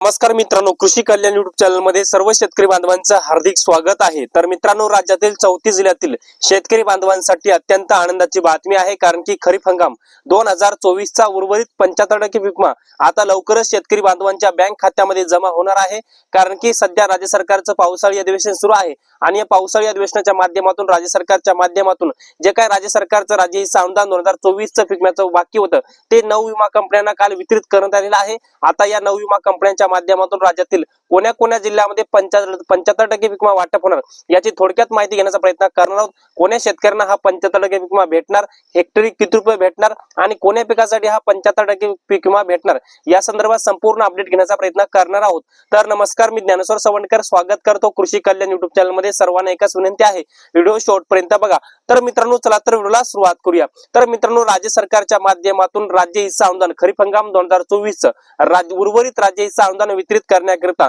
नमस्कार मित्रांनो कृषी कल्याण युट्यूब चॅनलमध्ये सर्व शेतकरी बांधवांचं हार्दिक स्वागत आहे. तर मित्रांनो राज्यातील चौतीस जिल्ह्यातील शेतकरी बांधवांसाठी अत्यंत आनंदाची बातमी आहे कारण की खरीप हंगाम दोन हजार चोवीसचा उर्वरित पंच्याहत्तर टक्के विमा आता लवकरच शेतकरी बांधवांच्या बँक खात्यामध्ये जमा होणार आहे कारण की सध्या राज्य सरकारचं पावसाळी अधिवेशन सुरू आहे आणि या पावसाळी अधिवेशनाच्या माध्यमातून राज्य सरकारच्या माध्यमातून जे काय राज्य सरकारचं राज्य हिस्सा अनुदान दोन हजार चोवीसचं विम्याचं बाकी होतं ते नऊ विमा कंपन्यांना काल वितरित करण्यात आलेलं आहे. आता या नऊ विमा कंपन्यांच्या माध्यमातून राज्यातील कोण्या कोण्या जिल्ह्यामध्ये पंच्याहत्तर पंच्याहत्तर टक्के विमा वाटप होणार? याची थोडक्यात माहिती घेण्याचा प्रयत्न करणार आहोत. कोण्या शेतकऱ्यांना हा पंच्याहत्तर टक्के विमा भेटणार? हेक्टरी किती रुपये भेटणार? आणि कोण्या पिकासाठी हा पंच्याहत्तर टक्के पीक विमा भेटणार? या संदर्भात संपूर्ण अपडेट घेण्याचा प्रयत्न करणार आहोत. तर नमस्कार मी ज्ञानेश्वर सवंडकर. स्वागत करतो कृषी कल्याण युट्यूब चॅनलमध्ये. सर्वांना एकच विनंती आहे. व्हिडिओ शेवटपर्यंत बघा. तर मित्रांनो चला तर व्हिडिओला सुरुवात करूया. तर मित्रांनो राज्य सरकारच्या माध्यमातून राज्य हिस्सा अनुदान खरीप हंगाम दोन हजार चोवीस राज्य उर्वरित राज्य हिस्सा अनुदान वितरित करण्याकरिता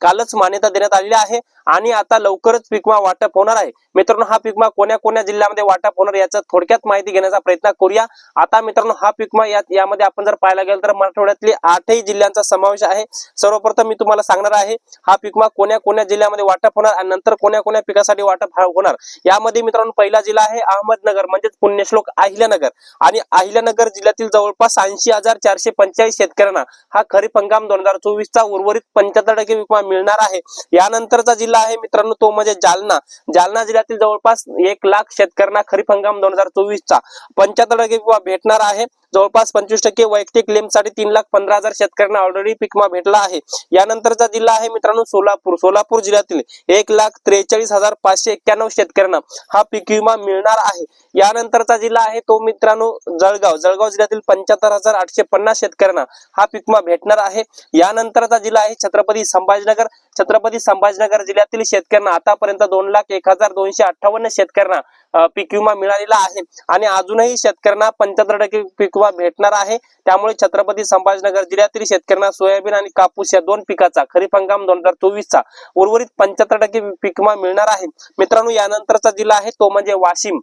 कालच मान्यता देण्यात आलेली आहे आणि आता लवकरच पिकमा वाटप होणार आहे. मित्रांनो हा पिकमा कोण्या कोण्या जिल्ह्यामध्ये वाटप होणार याचा थोडक्यात माहिती घेण्याचा प्रयत्न करूया. आता मित्रांनो हा पिकमा यामध्ये आपण जर पाहायला गेलो तर मराठवाड्यातले आठही जिल्ह्यांचा समावेश आहे. सर्वप्रथम मी तुम्हाला सांगणार आहे हा पिकमा कोण्या कोण्या जिल्ह्यामध्ये वाटप होणार आणि नंतर कोण्या कोण्या पिकासाठी वाटप होणार. यामध्ये मित्रांनो पहिला जिल्हा आहे अहमदनगर म्हणजेच पुण्यश्लोक अहिल्यानगर. आणि अहिल्यानगर जिल्ह्यातील जवळपास ऐंशी हजार चारशे पंचेचाळीस शेतकऱ्यांना हा खरीप हंगाम दोन हजार चोवीसचा उर्वरित पंच्याहत्तर टक्के विकमा मिळणार आहे. यानंतरचा जिल्हा आहे मित्रांनो तो म्हणजे जालना. जालना जिल्ह्यातील जवळपास एक लाख शेतकऱ्यांना खरीप हंगाम दोन हजार चोवीसचा पंच्याहत्तर टक्के भेटणार आहे. जवळपास पंचवीस टक्के वैयक्तिक क्लेमसाठी तीन लाख पंधरा हजार शेतकऱ्यांना ऑलरेडी पिकमा विमा भेटला आहे. यानंतरचा जिल्हा आहे मित्रांनो सोलापूर सोलापूर जिल्ह्यातील एक लाख त्रेचाळीस हजार पाचशे एक्क्याण्णव शेतकऱ्यांना हा पीक विमा मिळणार आहे. यानंतरचा जिल्हा आहे तो मित्रांनो जळगाव जळगाव जिल्ह्यातील पंच्याहत्तर हजार आठशे पन्नास शेतकऱ्यांना हा पीक विमा भेटणार आहे. यानंतरचा जिल्हा आहे छत्रपती संभाजीनगर छत्रपती संभाजीनगर जिल्ह्यातील शेतकऱ्यांना आतापर्यंत दोन लाख एक हजार दोनशे अठ्ठावन्न शेतकऱ्यांना पीक विमा मिळालेला आहे. आणि अजूनही शेतकऱ्यांना पंच्याहत्तर टक्के पीक किंवा भेटणार आहे. त्यामुळे छत्रपती संभाजीनगर जिल्ह्यातील शेतकऱ्यांना सोयाबीन आणि कापूस या दोन पिकाचा खरीप हंगाम दोन हजार चोवीस चा उर्वरित पंच्याहत्तर टक्के पीक विमा मिळणार आहे. मित्रांनो यानंतरचा जिल्हा आहे तो म्हणजे वाशिम.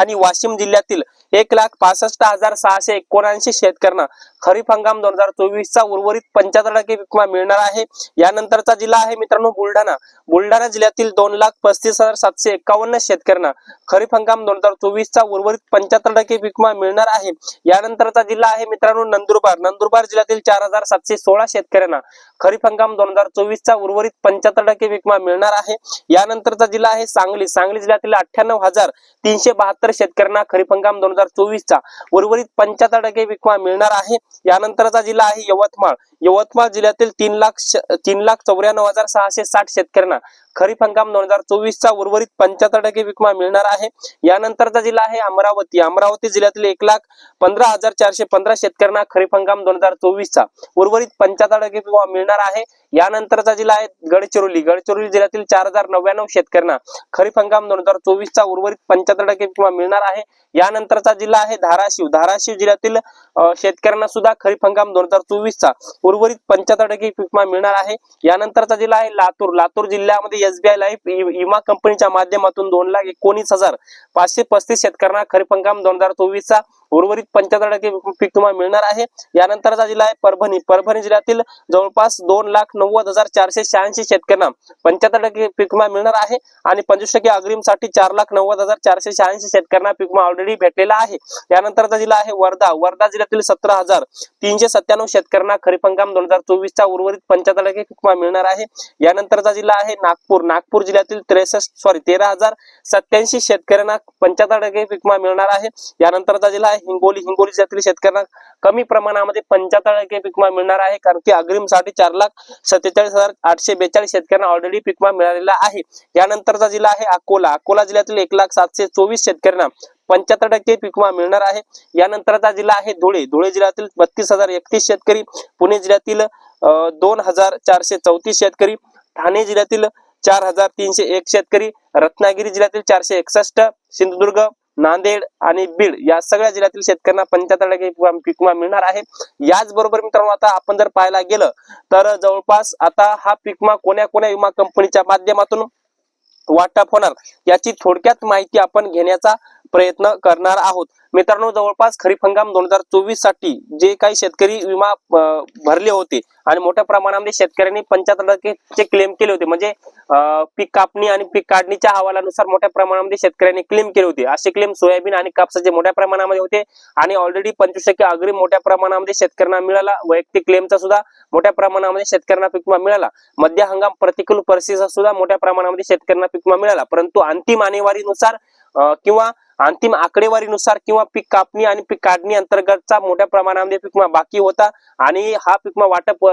आणि वाशिम जिल्ह्यातील एक लाख पासष्ट हजार सहाशे एकोणऐंशी शेतकऱ्यांना खरीप हंगाम दोन हजार चोवीस चा उर्वरित पंच्याहत्तर टक्के विमा मिळणार आहे. यानंतरचा जिल्हा आहे मित्रांनो बुलढाणा. बुलढाणा जिल्ह्यातील दोन लाख पस्तीस हजार सातशे एकावन्न शेतकऱ्यांना खरीप हंगाम दोन हजार चोवीस चा उर्वरित पंच्याहत्तर टक्के विमा मिळणार आहे. यानंतरचा जिल्हा आहे मित्रांनो नंदुरबार. नंदुरबार जिल्ह्यातील चार हजार सातशे सोळा शेतकऱ्यांना खरीप हंगाम दोन हजार चोवीस चा उर्वरित पंच्याहत्तर टक्के विमा मिळणार आहे. यानंतरचा जिल्हा आहे सांगली. सांगली जिल्ह्यातील अठ्ठ्याण्णव हजार तीनशे बहात्तर शेतकऱ्यांना खरीप हंगाम दोन हजार चोवीसचा उर्वरित पंच्याहत्तर टक्के विकवा मिळणार आहे. यानंतरचा जिल्हा आहे यवतमाळ. यवतमाळ जिल्ह्यातील तीन लाख तीन लाख चौऱ्याण्णव हजार सहाशे साठ शेतकऱ्यांना खरीप हंगाम दोन हजार चोवीसचा उर्वरित पंच्याहत्तर टक्के विमा मिळणार आहे. यानंतरचा जिल्हा आहे अमरावती. अमरावती जिल्ह्यातील एक लाख पंधरा हजार चारशे पंधरा शेतकऱ्यांना खरीप हंगाम दोन हजार चोवीसचा उर्वरित पंच्याहत्तर टक्के विमा मिळणार आहे. यानंतरचा जिल्हा आहे गडचिरोली. गडचिरोली जिल्ह्यातील चार हजार नव्याण्णव शेतकऱ्यांना खरीप हंगाम दोन हजार चोवीसचा उर्वरित पंच्याहत्तर टक्के विमा मिळणार आहे. यानंतरचा जिल्हा आहे धाराशिव. धाराशिव जिल्ह्यातील शेतकऱ्यांना सुद्धा खरीप हंगाम दोन हजार चोवीसचा उर्वरित पंच्याहत्तर टक्के विमा मिळणार आहे. यानंतरचा जिल्हा आहे लातूर. लातूर जिल्ह्यामध्ये एसबीआय लाईफ विमा कंपनीच्या माध्यमातून दोन लाख एकोणीस हजार पाचशे पस्तीस शेतकऱ्यांना खरीप हंगाम दोन हजार चोवीस चा उर्वरित पंच्याहत्तर टक्के पीक विमा मिळणार आहे. यानंतरचा जिल्हा आहे परभणी. परभणी जिल्ह्यातील जवळपास दोन लाख नव्वद हजार चारशे शहाऐंशी शेतकऱ्यांना पंच्याहत्तर टक्के पीक विमा मिळणार आहे आणि पंचवीस टक्के अग्रिमसाठी चार लाख नव्वद हजार चारशे शहाऐंशी शेतकऱ्यांना पीक विमा ऑलरेडी भेटलेला आहे. यानंतरचा जिल्हा आहे वर्धा. वर्धा जिल्ह्यातील सतरा हजार तीनशे सत्त्याण्णव शेतकऱ्यांना खरीप हंगाम दोन हजार चोवीस चा उर्वरित पंच्याहत्तर टक्के पीक विमा मिळणार आहे. यानंतरचा जिल्हा आहे नागपूर. नागपूर जिल्ह्यातील त्रेसष्ट सॉरी तेरा हजार सत्याऐंशी शेतकऱ्यांना पंच्याहत्तर टक्के पीक विमा मिळणार आहे. यानंतरचा जिल्हा आहे हिंगोली हिंगोली जिल्ह्यातील शेतकऱ्यांना कमी प्रमाणामध्ये पंच्याहत्तर टक्के पिकमा मिळणार आहे कारण की अग्रिमसाठी चार लाख सत्तेचाळीस हजार आठशे बेचाळीस शेतकऱ्यांना ऑलरेडी पिकमा मिळालेला आहे. यानंतरचा जिल्हा आहे अकोला. अकोला जिल्ह्यातील एक लाख सातशे चोवीस शेतकऱ्यांना पंच्याहत्तर टक्के पिकमा मिळणार आहे. यानंतरचा जिल्हा आहे धुळे. धुळे जिल्ह्यातील बत्तीस हजार एकतीस शेतकरी पुणे जिल्ह्यातील दोन हजार चारशे चौतीस शेतकरी ठाणे जिल्ह्यातील चार हजार तीनशे एक शेतकरी रत्नागिरी जिल्ह्यातील चारशे एकसष्ट सिंधुदुर्ग नांदेड आणि बीड या सगळ्या जिल्ह्यातील शेतकऱ्यांना पंच्याहत्तर टक्के पीक विमा मिळणार आहे. याचबरोबर मित्रांनो आता आपण जर पाहायला गेलं तर जवळपास आता हा पीक विमा कोण्या कोण्या विमा कंपनीच्या माध्यमातून वाटप होणार याची थोडक्यात माहिती आपण घेण्याचा प्रयत्न करणार आहोत. मित्रांनो जवळपास खरीप हंगाम दोन हजार चोवीससाठी जे काही शेतकरी विमा भरले होते आणि मोठ्या प्रमाणामध्ये शेतकऱ्यांनी पंच्याहत्तर टक्केचे क्लेम केले होते. म्हणजे पीक कापणी आणि पीक काढणीच्या अहवालानुसार मोठ्या प्रमाणामध्ये शेतकऱ्यांनी क्लेम केले होते. असे क्लेम सोयाबीन आणि कापसाचे मोठ्या प्रमाणामध्ये होते आणि ऑलरेडी पंचवीस टक्के अग्रिम मोठ्या प्रमाणामध्ये शेतकऱ्यांना मिळाला. वैयक्तिक क्लेमचा सुद्धा मोठ्या प्रमाणामध्ये शेतकऱ्यांना पीक विमा मिळाला. मध्य हंगाम प्रतिकूल परिस्थितीचा सुद्धा मोठ्या प्रमाणामध्ये शेतकऱ्यांना पीक मिळाला. परंतु अंतिम आणेवारीनुसार किंवा अंतिम आकडेवारीनुसार किंवा पीक कापणी आणि पीक काढणी अंतर्गतचा मोठ्या प्रमाणामध्ये पिकमा बाकी होता. आणि हा पिकमा वाटप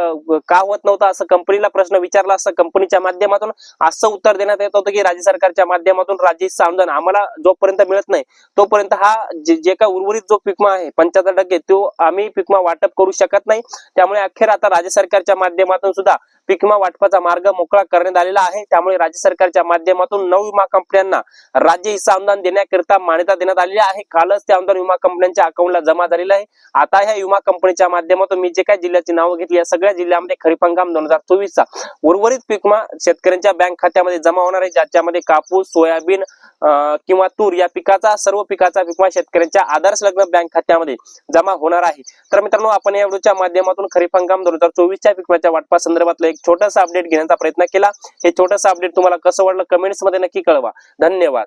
का होत नव्हता असं कंपनीला प्रश्न विचारला असं कंपनीच्या माध्यमातून असं उत्तर देण्यात येत होतं की राज्य सरकारच्या माध्यमातून राज्य अनुदान आम्हाला जोपर्यंत मिळत नाही तोपर्यंत हा जे काय उर्वरित जो पिकमा आहे पंच्याहत्तर टक्के तो आम्ही पिकमा वाटप करू शकत नाही. त्यामुळे अखेर आता राज्य सरकारच्या माध्यमातून सुद्धा विमा वाटपाचा मार्ग मोकळा करण्यात आलेला आहे. त्यामुळे राज्य सरकारच्या माध्यमातून नऊ विमा कंपन्यांना राज्य हिस्सा अनुदान देण्याकरिता मान्यता देण्यात आलेली आहे. कालच ते अनुदान विमा कंपन्यांच्या अकाउंटला जमा झालेलं आहे. आता ह्या विमा कंपनीच्या माध्यमातून मी जे काही जिल्ह्याची नावं घेतली या सगळ्या जिल्ह्यामध्ये खरीप हंगाम दोन हजार चोवीस चा उर्वरित पिकमा शेतकऱ्यांच्या बँक खात्यामध्ये जमा होणार आहे. ज्याच्यामध्ये कापूस सोयाबीन किंवा तूर या पिकाचा सर्व पिकाचा विमा शेतकऱ्यांच्या आधार संलग्न बँक खात्यामध्ये जमा होणार आहे. तर मित्रांनो आपण या व्हिडिओच्या माध्यमातून खरीप हंगाम दोन हजार चोवीसच्या पीक वाटपा संदर्भातलं एक छोटासा अपडेट घेण्याचा प्रयत्न केला. हे छोटंसं अपडेट तुम्हाला कसं वाटलं कमेंट्समध्ये नक्की कळवा. धन्यवाद.